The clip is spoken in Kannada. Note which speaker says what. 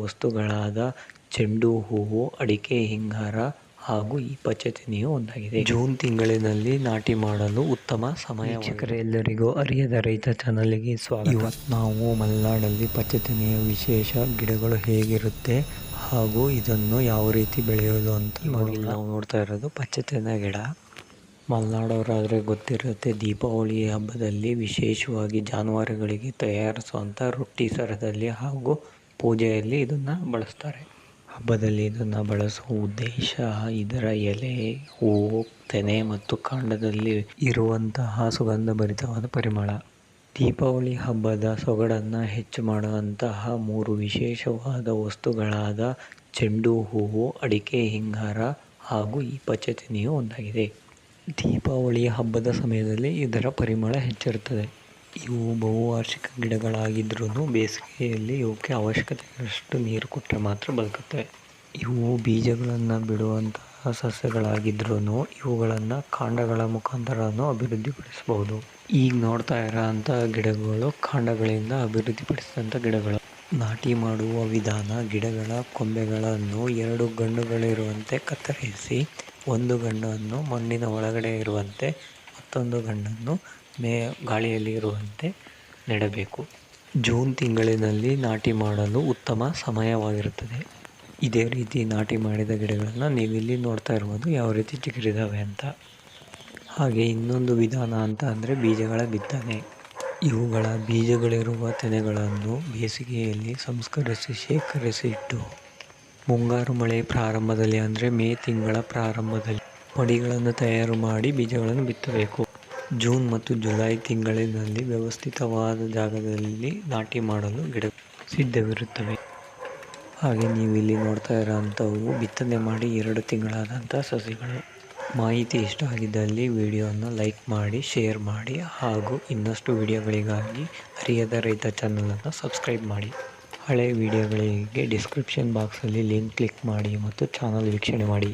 Speaker 1: ವಸ್ತುಗಳಾದ ಚೆಂಡು ಹೂವು ಅಡಿಕೆ ಹಿಂಗಾರ ಹಾಗೂ ಈ ಪಚ್ಚತೆನೆಯು ಒಂದಾಗಿದೆ. ಜೂನ್ ತಿಂಗಳಿನಲ್ಲಿ ನಾಟಿ ಮಾಡಲು ಉತ್ತಮ ಸಮಯ ವೀಕ್ಷಕರೇ ಎಲ್ಲರಿಗೂ ಅರಿಯದ ರೈತ ಚಾನಲ್ಗೆ ಸ್ವಾಗತ. ಇವತ್ತು ನಾವು ಮಲೆನಾಡಲ್ಲಿ ಪಚ್ಚತೆನೆಯ ವಿಶೇಷ ಗಿಡಗಳು ಹೇಗಿರುತ್ತೆ ಹಾಗೂ ಇದನ್ನು ಯಾವ ರೀತಿ ಬೆಳೆಯೋದು ಅಂತ ನಾವು ನೋಡ್ತಾ ಇರೋದು ಪಚ್ಚತೆನೆ ಗಿಡ. ಮಲೆನಾಡವರಾದರೆ ಗೊತ್ತಿರುತ್ತೆ ದೀಪಾವಳಿ ಹಬ್ಬದಲ್ಲಿ ವಿಶೇಷವಾಗಿ ಜಾನುವಾರುಗಳಿಗೆ ತಯಾರಿಸುವಂಥ ರೊಟ್ಟಿ ಸರದಲ್ಲಿ ಹಾಗೂ ಪೂಜೆಯಲ್ಲಿ ಇದನ್ನು ಬಳಸ್ತಾರೆ. ಹಬ್ಬದಲ್ಲಿ ಇದನ್ನು ಬಳಸುವ ಉದ್ದೇಶ ಇದರ ಎಲೆ ಹೂವು ತೆನೆ ಮತ್ತು ಕಾಂಡದಲ್ಲಿ ಇರುವಂತಹ ಸುಗಂಧಭರಿತವಾದ ಪರಿಮಳ. ದೀಪಾವಳಿ ಹಬ್ಬದ ಸೊಗಡನ್ನು ಹೆಚ್ಚು ಮಾಡುವಂತಹ ಮೂರು ವಿಶೇಷವಾದ ವಸ್ತುಗಳಾದ ಚೆಂಡು ಹೂವು, ಅಡಿಕೆ, ಹಿಂಗಾರ ಹಾಗೂ ಈ ಪಚ್ಚತೆನೆಯು ಒಂದಾಗಿದೆ. ದೀಪಾವಳಿ ಹಬ್ಬದ ಸಮಯದಲ್ಲಿ ಇದರ ಪರಿಮಳ ಹೆಚ್ಚಿರುತ್ತದೆ. ಇವು ಬಹುವಾರ್ಷಿಕ ಗಿಡಗಳಾಗಿದ್ರೂ ಬೇಸಿಗೆಯಲ್ಲಿ ಇವಕ್ಕೆ ಅವಶ್ಯಕತೆಯಷ್ಟು ನೀರು ಕೊಟ್ಟರೆ ಮಾತ್ರ ಬದುಕುತ್ತವೆ. ಇವು ಬೀಜಗಳನ್ನು ಬಿಡುವಂತಹ ಸಸ್ಯಗಳಾಗಿದ್ರೂ ಇವುಗಳನ್ನು ಕಾಂಡಗಳ ಮುಖಾಂತರನೂ ಅಭಿವೃದ್ಧಿಪಡಿಸಬಹುದು. ಈಗ ನೋಡ್ತಾ ಇರೋಂಥ ಗಿಡಗಳು ಕಾಂಡಗಳಿಂದ ಅಭಿವೃದ್ಧಿಪಡಿಸಿದಂಥ ಗಿಡಗಳು. ನಾಟಿ ಮಾಡುವ ವಿಧಾನ ಗಿಡಗಳ ಕೊಂಬೆಗಳನ್ನು ಎರಡು ಗಂಡುಗಳಿರುವಂತೆ ಕತ್ತರಿಸಿ, ಒಂದು ಗಂಡನ್ನು ಮಣ್ಣಿನ ಒಳಗಡೆ ಇರುವಂತೆ ಮತ್ತೊಂದು ಗಂಡನ್ನು ಮೇ ಗಾಳಿಯಲ್ಲಿ ಇರುವಂತೆ ನೆಡಬೇಕು. ಜೂನ್ ತಿಂಗಳಿನಲ್ಲಿ ನಾಟಿ ಮಾಡಲು ಉತ್ತಮ ಸಮಯವಾಗಿರುತ್ತದೆ. ಇದೇ ರೀತಿ ನಾಟಿ ಮಾಡಿದ ಗಿಡಗಳನ್ನು ನೀವಿಲ್ಲಿ ನೋಡ್ತಾ ಇರ್ಬೋದು, ಯಾವ ರೀತಿ ಚಿಗುರಿದಾವೆ ಅಂತ. ಹಾಗೆ ಇನ್ನೊಂದು ವಿಧಾನ ಅಂತ ಅಂದರೆ ಬೀಜಗಳ ಬಿತ್ತನೆ. ಇವುಗಳ ಬೀಜಗಳಿರುವ ತೆನೆಗಳನ್ನು ಬೇಸಿಗೆಯಲ್ಲಿ ಸಂಸ್ಕರಿಸಿ ಶೇಖರಿಸಿ ಇಟ್ಟು, ಮುಂಗಾರು ಮಳೆ ಪ್ರಾರಂಭದಲ್ಲಿ ಅಂದರೆ ಮೇ ತಿಂಗಳ ಪ್ರಾರಂಭದಲ್ಲಿ ಮಡಿಗಳನ್ನು ತಯಾರು ಮಾಡಿ ಬೀಜಗಳನ್ನು ಬಿತ್ತಬೇಕು. ಜೂನ್ ಮತ್ತು ಜುಲೈ ತಿಂಗಳಿನಲ್ಲಿ ವ್ಯವಸ್ಥಿತವಾದ ಜಾಗದಲ್ಲಿ ನಾಟಿ ಮಾಡಲು ಗಿಡ ಸಿದ್ಧವಿರುತ್ತವೆ. ಹಾಗೆ ನೀವು ಇಲ್ಲಿ ನೋಡ್ತಾ ಇರೋವಂಥವು ಬಿತ್ತನೆ ಮಾಡಿ ಎರಡು ತಿಂಗಳಾದಂಥ ಸಸಿಗಳು. ಮಾಹಿತಿ ಇಷ್ಟ ಆಗಿದ್ದಲ್ಲಿ ವಿಡಿಯೋವನ್ನು ಲೈಕ್ ಮಾಡಿ, ಶೇರ್ ಮಾಡಿ ಹಾಗೂ ಇನ್ನಷ್ಟು ವಿಡಿಯೋಗಳಿಗಾಗಿ ಹರಿಯದ ರೈತ ಚಾನಲನ್ನು ಸಬ್ಸ್ಕ್ರೈಬ್ ಮಾಡಿ. ಹಳೆ ವಿಡಿಯೋಗಳಿಗೆ ಡಿಸ್ಕ್ರಿಪ್ಷನ್ ಬಾಕ್ಸಲ್ಲಿ ಲಿಂಕ್ ಕ್ಲಿಕ್ ಮಾಡಿ ಮತ್ತು ಚಾನಲ್ ವೀಕ್ಷಣೆ ಮಾಡಿ.